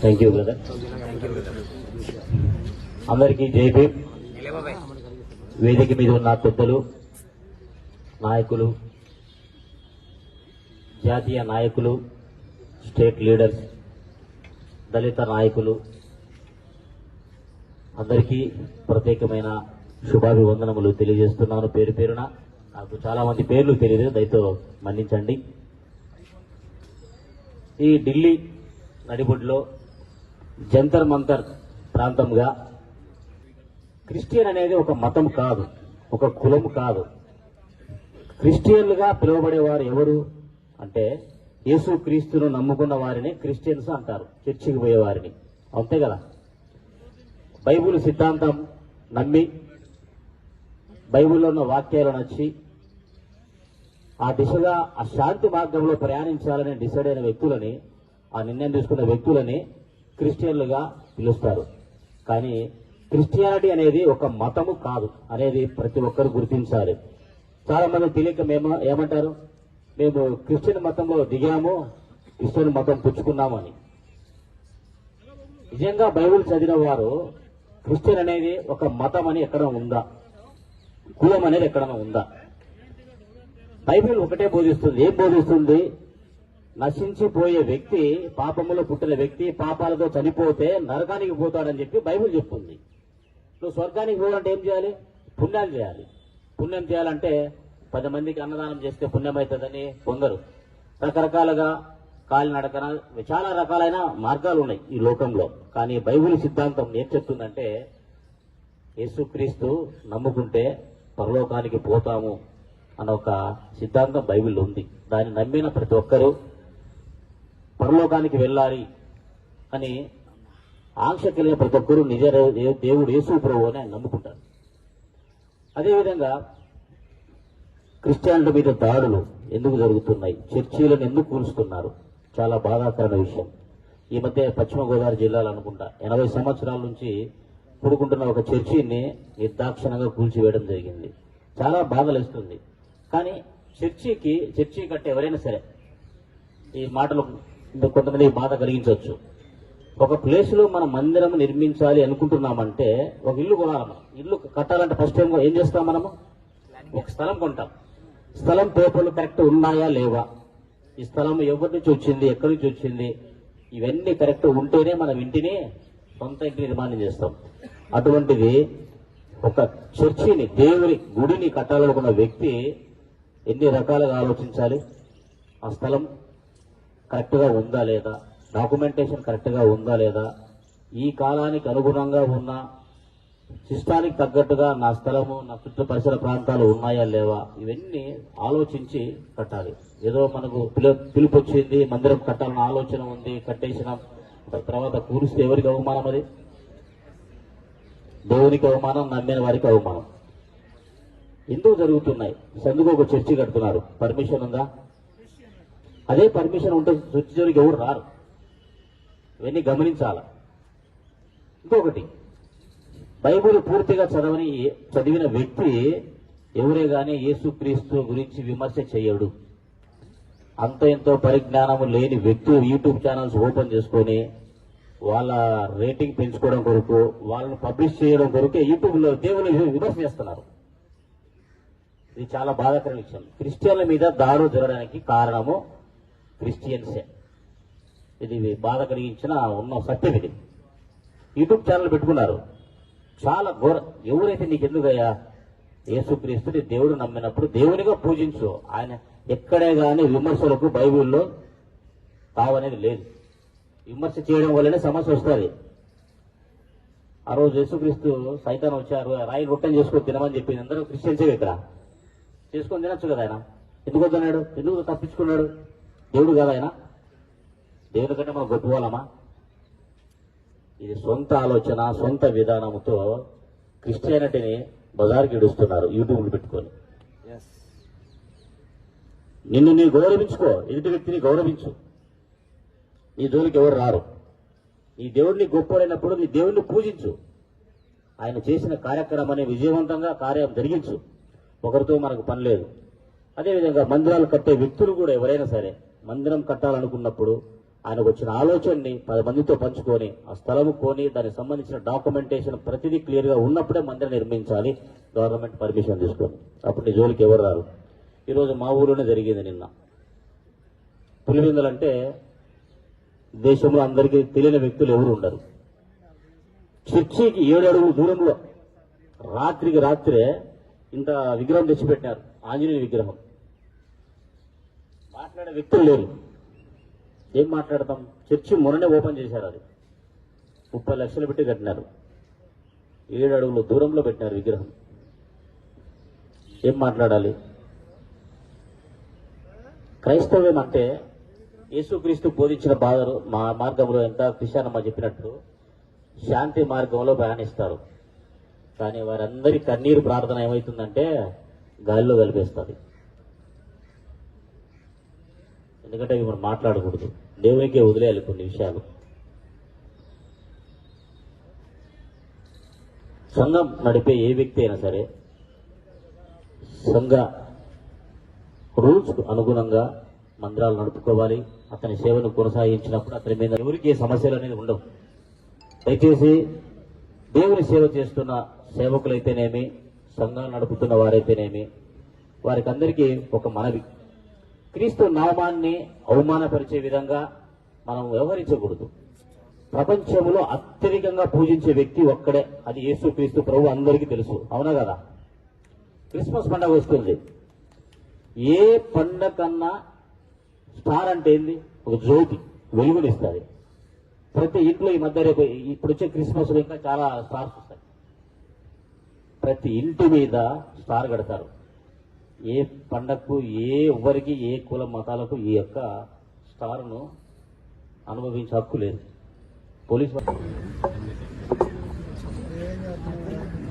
Thank you brother అందరికీ జై వేదిక మీద ఉన్న పెద్దలు నాయకులు జాతీయ నాయకులు స్టేట్ లీడర్స్ దళిత నాయకులు అందరికీ ప్రత్యేకమైన శుభాభివందనములు తెలియజేస్తున్నాను పేరు పేరున. నాకు చాలామంది పేర్లు తెలియదు దయతో మన్నించండి. ఈ ఢిల్లీ నడిబొడ్లో జంతర్ మంతర్ ప్రాంతంగా క్రిస్టియన్ అనేది ఒక మతం కాదు ఒక కులం కాదు. క్రిస్టియన్లుగా పిలువబడేవారు ఎవరు అంటే యేసు క్రీస్తును నమ్ముకున్న వారిని క్రిస్టియన్స్ అంటారు చర్చికి పోయేవారిని అంతే కదా? బైబుల్ సిద్ధాంతం నమ్మి బైబిల్లో ఉన్న వాక్యాలు నచ్చి ఆ దిశగా ఆ శాంతి మార్గంలో ప్రయాణించాలని డిసైడ్ అయిన వ్యక్తులని ఆ నిర్ణయం తీసుకున్న వ్యక్తులని క్రిస్టియన్లుగా పిలుస్తారు. కానీ క్రిస్టియానిటీ అనేది ఒక మతము కాదు అనేది ప్రతి ఒక్కరు గుర్తించాలి. చాలా మంది తెలియక మేము ఏమంటారు? మేము క్రిస్టియన్ మతంలో దిగాము క్రిస్టియన్ మతం పుచ్చుకున్నామని నిజంగా బైబిల్ చదివిన వారు క్రిస్టియన్ అనేది ఒక మతం అని ఎక్కడ ఉందా? కులం అనేది ఎక్కడైనా ఉందా? బైబిల్ ఒకటే బోధిస్తుంది. ఏం బోధిస్తుంది? నశించిపోయే వ్యక్తి పాపములో పుట్టిన వ్యక్తి పాపాలతో చనిపోతే నరకానికి పోతాడని చెప్పి బైబిల్ చెప్తుంది. నువ్వు స్వర్గానికి పోవాలంటే ఏం చేయాలి? పుణ్యాలు చేయాలి. పుణ్యం చేయాలంటే పది మందికి అన్నదానం చేస్తే పుణ్యం అవుతుందని కొందరు. రకరకాలుగా కాలినడకన చాలా రకాలైన మార్గాలు ఉన్నాయి ఈ లోకంలో. కానీ బైబిల్ సిద్ధాంతం ఏం చెప్తుందంటే యేసుక్రీస్తు నమ్ముకుంటే పరలోకానికి పోతాము అన్న ఒక సిద్ధాంతం బైబిల్ ఉంది. దాన్ని నమ్మిన ప్రతి ఒక్కరూ పరలోకానికి వెళ్ళాలి అని ఆంక్ష కలిగిన ప్రతి ఒక్కరూ నిజ దేవుడు యేసు ప్రభు అని ఆయన నమ్ముకుంటారు. అదేవిధంగా క్రిస్టియన్ల మీద దాడులు ఎందుకు జరుగుతున్నాయి? చర్చీలను ఎందుకు కూలుస్తున్నారు చాలా బాధాకరమైన విషయం. ఈ మధ్య పశ్చిమ గోదావరి జిల్లాలో అనుకుంటా ఎనభై సంవత్సరాల నుంచి పుడుకుంటున్న ఒక చర్చిని నిర్దాక్షిణంగా కూల్చివేయడం జరిగింది. చాలా బాధలేస్తుంది. కానీ చర్చికి చర్చి కట్టే ఎవరైనా సరే ఈ మాటలు కొంతమంది బాధ కలిగించవచ్చు. ఒక ప్లేస్లో మనం మందిరం నిర్మించాలి అనుకుంటున్నామంటే ఒక ఇల్లు కొనాలి మనం ఇల్లు కట్టాలంటే ఫస్ట్ ఏం ఏం చేస్తాం మనము? ఒక స్థలం కొంటాం. స్థలం పేపర్లు కరెక్ట్ ఉన్నాయా లేవా? ఈ స్థలం ఎవరి నుంచి వచ్చింది ఎక్కడి నుంచి వచ్చింది? ఇవన్నీ కరెక్ట్ ఉంటేనే మనం ఇంటిని సొంత ఇంటి నిర్మాణం చేస్తాం. అటువంటిది ఒక చర్చిని దేవుని గుడిని కట్టాలనుకున్న వ్యక్తి ఎన్ని రకాలుగా ఆలోచించాలి? ఆ స్థలం కరెక్ట్గా ఉందా లేదా? డాక్యుమెంటేషన్ కరెక్ట్గా ఉందా లేదా? ఈ కాలానికి అనుగుణంగా ఉన్న సిస్టానికి తగ్గట్టుగా నా స్థలము నా చుట్టూ పరిసర ప్రాంతాలు ఉన్నాయా లేవా? ఇవన్నీ ఆలోచించి కట్టాలి. ఏదో మనకు పిలుపు వచ్చింది మందిరం కట్టాలన్న ఆలోచన ఉంది కట్టేసిన తర్వాత కూరిస్తే ఎవరికి అవమానం అది? దేవునికి అవమానం నమ్మిన వారికి అవమానం. ఎందుకు జరుగుతున్నాయి? సందుకు ఒక చర్చి కడుతున్నారు. పర్మిషన్ ఉందా? అదే పర్మిషన్ ఉంటే చర్చి ఎవరు రారు. ఇవన్నీ గమనించాల. ఇంకొకటి బైబిల్ పూర్తిగా చదవని చదివిన వ్యక్తి ఎవరే కానీ యేసుక్రీస్తు గురించి విమర్శ చేయడు. అంత ఎంతో పరిజ్ఞానం లేని వ్యక్తులు యూట్యూబ్ ఛానల్స్ ఓపెన్ చేసుకొని వాళ్ళ రేటింగ్ పెంచుకోవడం కొరకు వాళ్ళని పబ్లిష్ చేయడం కొరకే యూట్యూబ్లో దేవుని విమర్శ చేస్తున్నారు. ఇది చాలా బాధాకర విషయం. క్రిస్టియన్ల మీద దారు జరగడానికి కారణము క్రిస్టియన్సే. ఇది బాధ కలిగించిన ఉన్న సత్యం ఇది. యూట్యూబ్ ఛానల్ పెట్టుకున్నారు. చాలా ఘోర ఎవరైతే నీకు ఎందుకయ్యా? యేసుక్రీస్తుని దేవుడు నమ్మినప్పుడు దేవునిగా పూజించు. ఆయన ఎక్కడే గాని విమర్శలకు బైబిల్లో తావనేది లేదు. విమర్శ చేయడం వల్లనే సమస్య వస్తుంది. ఆ రోజు యేసుక్రీస్తు సైతాన్ వచ్చారు రాయి రొట్టెని చేసుకొని తినమని చెప్పింది అందరూ క్రిస్టియన్సే ఇక్కడ చేసుకొని తినచ్చు కదా ఆయన. ఎందుకు వద్దన్నాడు? ఎందుకు తప్పించుకున్నాడు? దేవుడు కదా ఆయన? దేవుని కంటే మనం గొప్పవాళ్ళమా ఇది సొంత ఆలోచన సొంత విధానంతో క్రిస్టియానిటీని బజార్కి ఇడుస్తున్నారు యూట్యూబ్లు పెట్టుకొని. నిన్ను నీ గౌరవించుకో ఎదుటి వ్యక్తిని గౌరవించు. నీ జోలికి ఎవరు రారు. నీ దేవుడిని గొప్పడైనప్పుడు నీ దేవుడిని పూజించు. ఆయన చేసిన కార్యక్రమాన్ని విజయవంతంగా కార్యం జరిగించు. ఒకరితో మనకు పని లేదు. అదేవిధంగా మందిరాలు కట్టే వ్యక్తులు కూడా ఎవరైనా సరే మందిరం కట్టాలనుకున్నప్పుడు ఆయనకు వచ్చిన ఆలోచనని పది మందితో పంచుకొని ఆ స్థలము కొని దానికి సంబంధించిన డాక్యుమెంటేషన్ ప్రతిదీ క్లియర్గా ఉన్నప్పుడే మందిరం నిర్మించాలి. గవర్నమెంట్ పర్మిషన్ తీసుకొని అప్పుడు నీ జోలికి ఎవరు రారు? ఈరోజు మా ఊరిలోనే జరిగింది నిన్న. పులివెందులు అంటే దేశంలో అందరికీ తెలియని వ్యక్తులు ఎవరు ఉండరు. చర్చికి ఏడు అడుగుల దూరంలో రాత్రికి రాత్రే ఇంత విగ్రహం తెచ్చిపెట్టినారు. ఆంజనేయ విగ్రహం. మాట్లాడే వ్యక్తులు లేరు. ఏం మాట్లాడతాం? చర్చి మొన్ననే ఓపెన్ చేశారు అది. ముప్పై లక్షలు పెట్టి కట్టినారు. ఏడు అడుగుల దూరంలో పెట్టినారు విగ్రహం. ఏం మాట్లాడాలి? క్రైస్తవ్యం అంటే యేసుక్రీస్తు బోధించిన బాధలు మా మార్గంలో ఎంత కృష్ణమ్మ చెప్పినట్టు శాంతి మార్గంలో ప్రయాణిస్తారు. కానీ వారందరి కన్నీరు ప్రార్థన ఏమవుతుందంటే గాలిలో కలిపేస్తుంది. ఎందుకంటే ఇవి మనం మాట్లాడకూడదు. దేవునికే వదిలేయాలి కొన్ని విషయాలు. సంఘం నడిపే ఏ వ్యక్తి అయినా సరే సంఘ రూల్స్కు అనుగుణంగా మందిరాలు నడుపుకోవాలి. అతని సేవను కొనసాగించినప్పుడు అతని మీద ఎవరికి సమస్యలు అనేది ఉండవు. దయచేసి దేవుని సేవ చేస్తున్న సేవకులైతేనేమి సంఘాలు నడుపుతున్న వారైతేనేమి వారికి అందరికీ ఒక మనవి. క్రీస్తు నామాన్ని అవమానపరిచే విధంగా మనం వ్యవహరించకూడదు. ప్రపంచంలో అత్యధికంగా పూజించే వ్యక్తి ఒక్కడే. అది యేసు క్రీస్తు ప్రభు అందరికీ తెలుసు. అవునా కదా? క్రిస్మస్ పండగ వస్తుంది. ఏ పండగ కన్నా స్టార్ అంటే ఏంది? ఒక జ్యోతి వెలుగునిస్తుంది. ప్రతి ఇంట్లో ఈ మధ్య రేపు ఇప్పుడు వచ్చే క్రిస్మస్ ఇంకా చాలా స్టార్స్ వస్తాయి. ప్రతి ఇంటి మీద స్టార్ కడతారు. ఏ పండగకు ఏ ఎవ్వరికి ఏ కుల మతాలకు ఈ యొక్క స్టార్ను అనుభవించే హక్కు లేదు పోలీస్ వారు-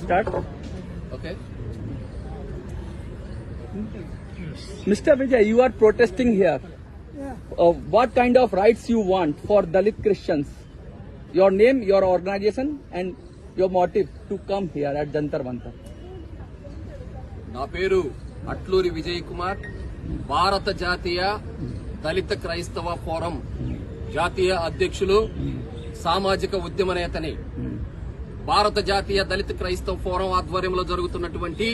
Start. Okay. Mr. Vijay, you are protesting here. Uh, what kind of rights you want for Dalit Christians? Your name, your organization, and your motive to come here at Jantar Mantar. నా పేరు అట్లూరి విజయ్ కుమార్ భారత జాతీయ దళిత క్రైస్తవ forum జాతీయ అధ్యక్షులు సామాజిక ఉద్యమ నేతని. భారత జాతీయ దళిత క్రైస్తవ ఫోరం ఆధ్వర్యంలో జరుగుతున్నటువంటి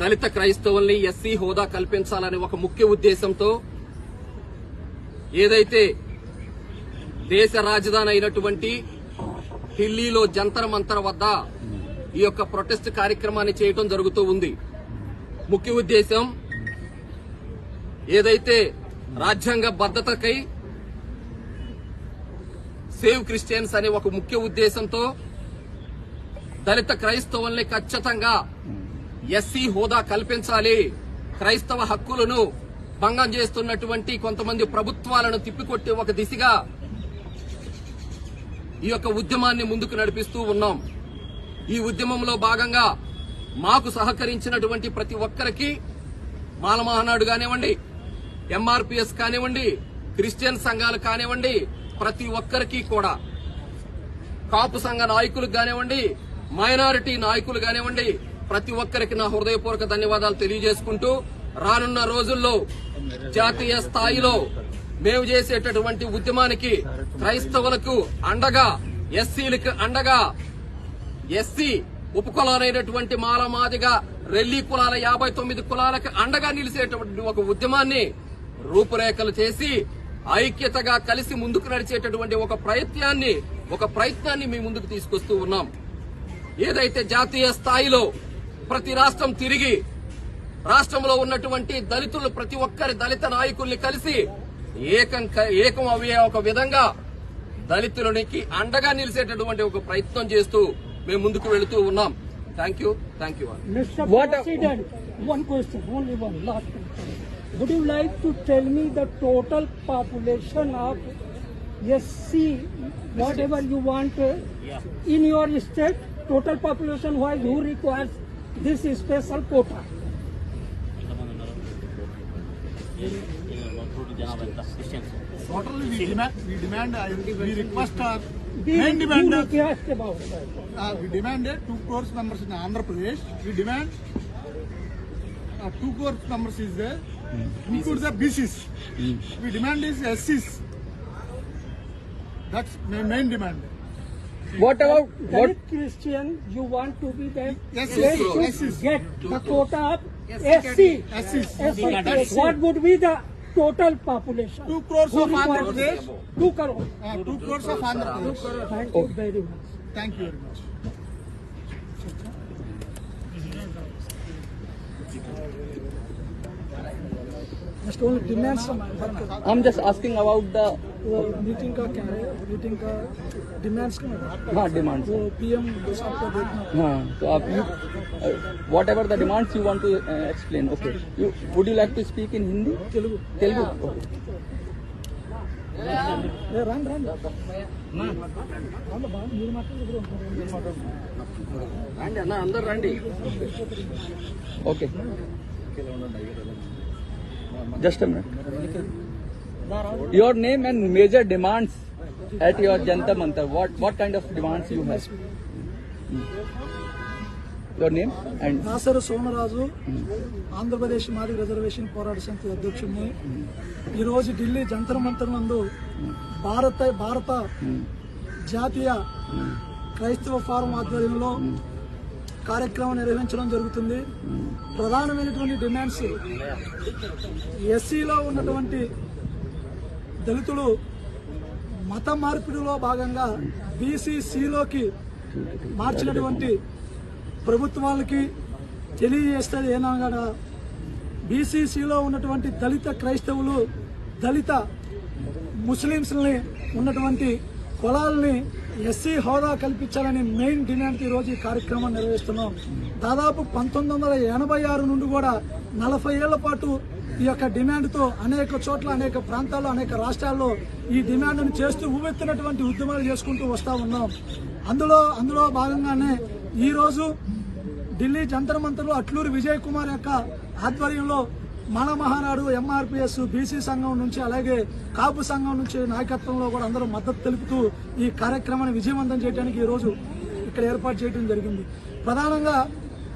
దళిత క్రైస్తవుల్ని ఎస్సీ హోదా కల్పించాలనే ఒక ముఖ్య ఉద్దేశంతో ఏదైతే దేశ రాజధాని అయినటువంటి ఢిల్లీలో జంతర్ మంతర్ వద్ద ఈ యొక్క ప్రొటెస్ట్ కార్యక్రమాన్ని చేయటం జరుగుతూ ఉంది. ముఖ్య ఉద్దేశం ఏదైతే రాజ్యాంగ భద్రతకై సేవ్ క్రిస్టియన్స్ అనే ఒక ముఖ్య ఉద్దేశంతో దళిత క్రైస్తవుల్ని ఖచ్చితంగా ఎస్సీ హోదా కల్పించాలి. క్రైస్తవ హక్కులను భంగం చేస్తున్నటువంటి కొంతమంది ప్రభుత్వాలను తిప్పికొట్టే ఒక దిశగా ఈ యొక్క ఉద్యమాన్ని ముందుకు నడిపిస్తూ ఉన్నాం. ఈ ఉద్యమంలో భాగంగా మాకు సహకరించినటువంటి ప్రతి ఒక్కరికి మాలమహనాడు కానివ్వండి ఎంఆర్పిఎస్ కానివ్వండి క్రిస్టియన్ సంఘాలు కానివ్వండి ప్రతి ఒక్కరికి కూడా. కాపు సంఘ నాయకులకు కానివ్వండి మైనారిటీ నాయకులు కానివ్వండి ప్రతి ఒక్కరికి నా హృదయపూర్వక ధన్యవాదాలు తెలియజేసుకుంటూ రానున్న రోజుల్లో జాతీయ స్థాయిలో మేము చేసేటటువంటి ఉద్యమానికి క్రైస్తవులకు అండగా ఎస్సీలకు అండగా ఎస్సీ ఉపకులాలైనటువంటి మాల మాదిగా రెల్లి కులాల యాభై తొమ్మిది కులాలకు అండగా నిలిచేటువంటి ఒక ఉద్యమాన్ని రూపురేఖలు చేసి ఐక్యతగా కలిసి ముందుకు నడిచేటటువంటి ఒక ప్రయత్నాన్ని ఒక ప్రయత్నాన్ని మీ ముందుకు తీసుకొస్తూ ఉన్నాం. ఏదైతే జాతీయ స్థాయిలో ప్రతి రాష్ట్రం తిరిగి రాష్ట్రంలో ఉన్నటువంటి దళితులు ప్రతి ఒక్కరి దళిత నాయకుల్ని కలిసి ఏకం ఏకం అయ్యే ఒక విధంగా దళితులకి అండగా నిలిచేటటువంటి ఒక ప్రయత్నం చేస్తూ మేము ముందుకు వెళుతూ ఉన్నాం thank you thank you Mr. What- President, one question, only one, last question. Would you like to tell me the total population of SC, whatever you want, uh, in your state, total population wise, who requires this special quota? Totally we demand, we demand, uh, we request our We main demand, uh, request about uh, we demanded two crores members in Andhra Pradesh. We demand uh, two crores members is there. include the BCs. We demand is SCs. That's my main demand. What about what? Christian, you want to be the Yes, they yes, yes, yes. get the quota of SC. SCs. SC. What would be the total population two crore two crore two crores of Andhra Pradesh thank you very much thank you very much Just only demands I'm just asking का क्या है? Meeting का demands क्या है? हाँ demands. वो PM उसका देखना। हाँ तो आप you whatever the demands you want to uh, explain. Okay. You would you like to speak in Hindi? Telugu Telugu. Okay. ఏ, రండి రండి రాండి బా, మీరు మాట్లాడుతున్నారు రండి అన్న అందరు రండి Okay. Just a minute. Your name and major demands at your Jantar Mantar. What what kind of demands you have? Your name and Nasar Somaraju Andhra Pradesh మాది రిజర్వేషన్ పోరాట సమితి అధ్యక్షుడిని. ఈరోజు ఢిల్లీ జంతర్ మంతర్ నందు భారత భారత జాతీయ క్రైస్తవ ఫారం ఆధ్వర్యంలో కార్యక్రమం నిర్వహించడం జరుగుతుంది. ప్రధానమైనటువంటి డిమాండ్స్ ఎస్సీలో ఉన్నటువంటి దళితులు మత మార్పిడిలో భాగంగా బీసీసీలోకి మార్చినటువంటి ప్రభుత్వాలకి తెలియజేస్తుంది ఏనగా బీసీసీలో ఉన్నటువంటి దళిత క్రైస్తవులు దళిత ముస్లింస్ని ఉన్నటువంటి కులాలని ఎస్సీ హోదా కల్పించాలని మెయిన్ డిమాండ్ ఈ రోజు ఈ కార్యక్రమం నిర్వహిస్తున్నాం. దాదాపు పంతొమ్మిది వందల ఎనభై ఆరు నుండి కూడా నలభై ఏళ్ళ పాటు ఈ యొక్క డిమాండ్తో అనేక చోట్ల అనేక ప్రాంతాల్లో అనేక రాష్ట్రాల్లో ఈ డిమాండ్ను చేస్తూ ఉవ్వెత్తినటువంటి ఉద్యమాలు చేసుకుంటూ వస్తూ ఉన్నాం. అందులో అందులో భాగంగానే ఈరోజు ఢిల్లీ జంతర్ మంతర్లో అట్లూరి విజయ్ కుమార్ యొక్క ఆధ్వర్యంలో మన మహానాడు ఎంఆర్పిఎస్ బీసీ సంఘం నుంచి అలాగే కాపు సంఘం నుంచి నాయకత్వంలో కూడా అందరూ మద్దతు తెలుపుతూ ఈ కార్యక్రమాన్ని విజయవంతం చేయడానికి ఈ రోజు ఇక్కడ ఏర్పాటు చేయడం జరిగింది. ప్రధానంగా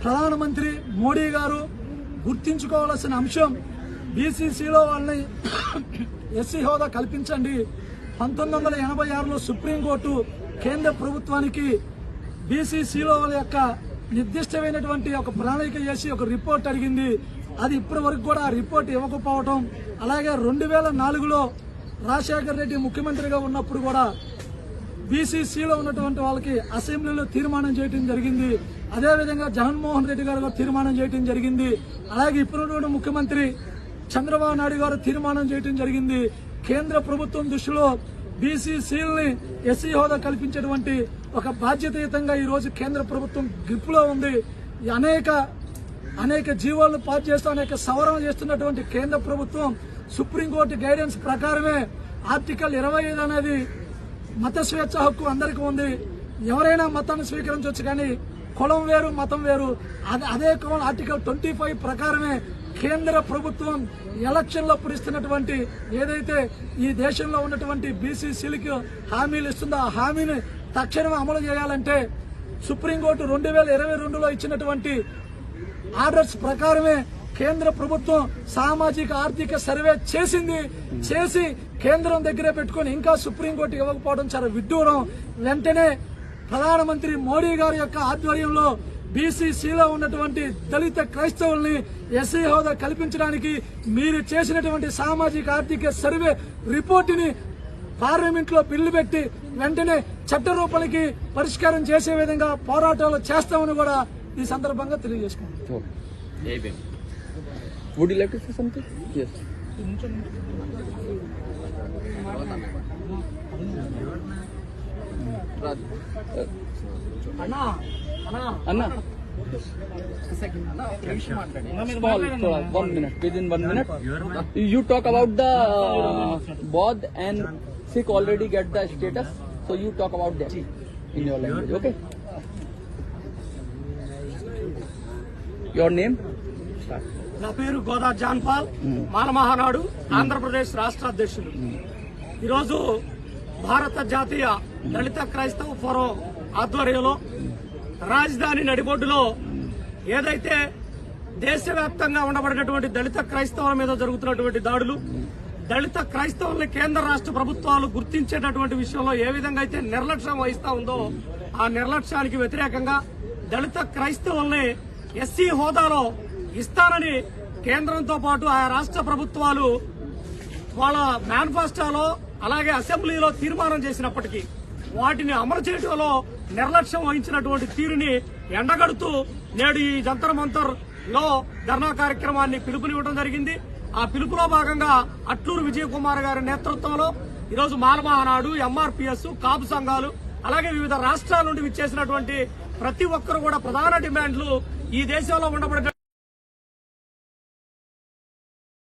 ప్రధానమంత్రి మోడీ గారు గుర్తించుకోవాల్సిన అంశం బీసీసీలో వాళ్ళని ఎస్సీ హోదా కల్పించండి. పంతొమ్మిది వందల ఎనభై ఆరులో సుప్రీంకోర్టు కేంద్ర ప్రభుత్వానికి బీసీసీలో వాళ్ళ యొక్క నిర్దిష్టమైనటువంటి ఒక ప్రణాళిక చేసి ఒక రిపోర్ట్ అడిగింది. అది ఇప్పటి వరకు కూడా ఆ రిపోర్ట్ ఇవ్వకపోవటం అలాగే రెండు వేల నాలుగులో రాజశేఖర్ రెడ్డి ముఖ్యమంత్రిగా ఉన్నప్పుడు కూడా బీసీసీలో ఉన్నటువంటి వాళ్ళకి అసెంబ్లీలో తీర్మానం చేయడం జరిగింది. అదేవిధంగా జగన్మోహన్ రెడ్డి గారు తీర్మానం చేయడం జరిగింది. అలాగే ఇప్పుడున్నటువంటి ముఖ్యమంత్రి చంద్రబాబు నాయుడు గారు తీర్మానం చేయడం జరిగింది. కేంద్ర ప్రభుత్వం దృష్టిలో బీసీసీలని ఎస్సీ హోదా కల్పించేటువంటి ఒక బాధ్యతయుతంగా ఈరోజు కేంద్ర ప్రభుత్వం గ్రిప్లో ఉంది. ఈ అనేక అనేక జీవాలను పాస్ చేస్తూ అనేక సవరణ చేస్తున్నటువంటి కేంద్ర ప్రభుత్వం సుప్రీంకోర్టు గైడెన్స్ ప్రకారమే ఆర్టికల్ ఇరవై ఐదు అనేది మత స్వేచ్ఛ హక్కు అందరికీ ఉంది. ఎవరైనా మతాన్ని స్వీకరించవచ్చు కానీ కులం వేరు మతం వేరు. అదే అదే కులం ఆర్టికల్ ట్వంటీ ఫైవ్ ప్రకారమే కేంద్ర ప్రభుత్వం ఎలక్షన్లప్పుడు ఇస్తున్నటువంటి ఏదైతే ఈ దేశంలో ఉన్నటువంటి బీసీసీలకు హామీలు ఇస్తుందో ఆ హామీని తక్షణమే అమలు చేయాలంటే సుప్రీంకోర్టు రెండు వేల ఇరవై రెండులో ఇచ్చినటువంటి ఆర్డర్స్ ప్రకారమే కేంద్ర ప్రభుత్వం సామాజిక ఆర్థిక సర్వే చేసింది. చేసి కేంద్రం దగ్గరే పెట్టుకొని ఇంకా సుప్రీంకోర్టు ఇవ్వకపోవడం చాలా విడ్డూరం. వెంటనే ప్రధానమంత్రి మోడీ గారి యొక్క ఆధ్వర్యంలో బీసీసీలో ఉన్నటువంటి దళిత క్రైస్తవుల్ని ఎస్సీ హోదా కల్పించడానికి మీరు చేసినటువంటి సామాజిక ఆర్థిక సర్వే రిపోర్టుని పార్లమెంట్లో బిల్లు పెట్టి వెంటనే చట్ట రూపాలకి పరిష్కారం చేసే విధంగా పోరాటాలు చేస్తామని కూడా ఈ సందర్భంగా తెలియజేసుకున్నాం you talk about the bad and sick already get the status so you talk about that in your language, okay? Your name? నా పేరు గోదా జాన్పాల్ మానమహానాడు ఆంధ్రప్రదేశ్ రాష్ట్ర అధ్యక్షుడు ఈరోజు భారత జాతీయ దళిత క్రైస్తవ ఫోరం ఆధ్వర్యంలో రాజధాని నడిబొడ్డులో ఏదైతే దేశవ్యాప్తంగా ఉండబడినటువంటి దళిత క్రైస్తవుల మీద జరుగుతున్నటువంటి దాడులు దళిత క్రైస్తవుల్ని కేంద్ర రాష్ట్ర ప్రభుత్వాలు గుర్తించేటటువంటి విషయంలో ఏ విధంగా అయితే నిర్లక్ష్యం వహిస్తా ఉందో ఆ నిర్లక్ష్యానికి వ్యతిరేకంగా దళిత క్రైస్తవుల్ని ఎస్సీ హోదాలో ఇస్తానని కేంద్రంతో పాటు ఆయా రాష్ట్ర ప్రభుత్వాలు వాళ్ళ మేనిఫెస్టోలో అలాగే అసెంబ్లీలో తీర్మానం చేసినప్పటికీ వాటిని అమలు చేయడంలో నిర్లక్ష్యం వహించినటువంటి తీరుని ఎండగడుతూ నేడు ఈ జంతర్ మంతర్లో ధర్నా కార్యక్రమాన్ని పిలుపునివ్వడం జరిగింది. ఆ పిలుపులో భాగంగా అట్లూరు విజయ్ కుమార్ గారి నేతృత్వంలో ఈరోజు మాలమహానాడు ఎంఆర్పీఎస్ కాపు సంఘాలు అలాగే వివిధ రాష్ట్రాల నుండి విచ్చేసినటువంటి ప్రతి ఒక్కరు కూడా ప్రధాన డిమాండ్లు ఈ దేశంలో ఉండబడిన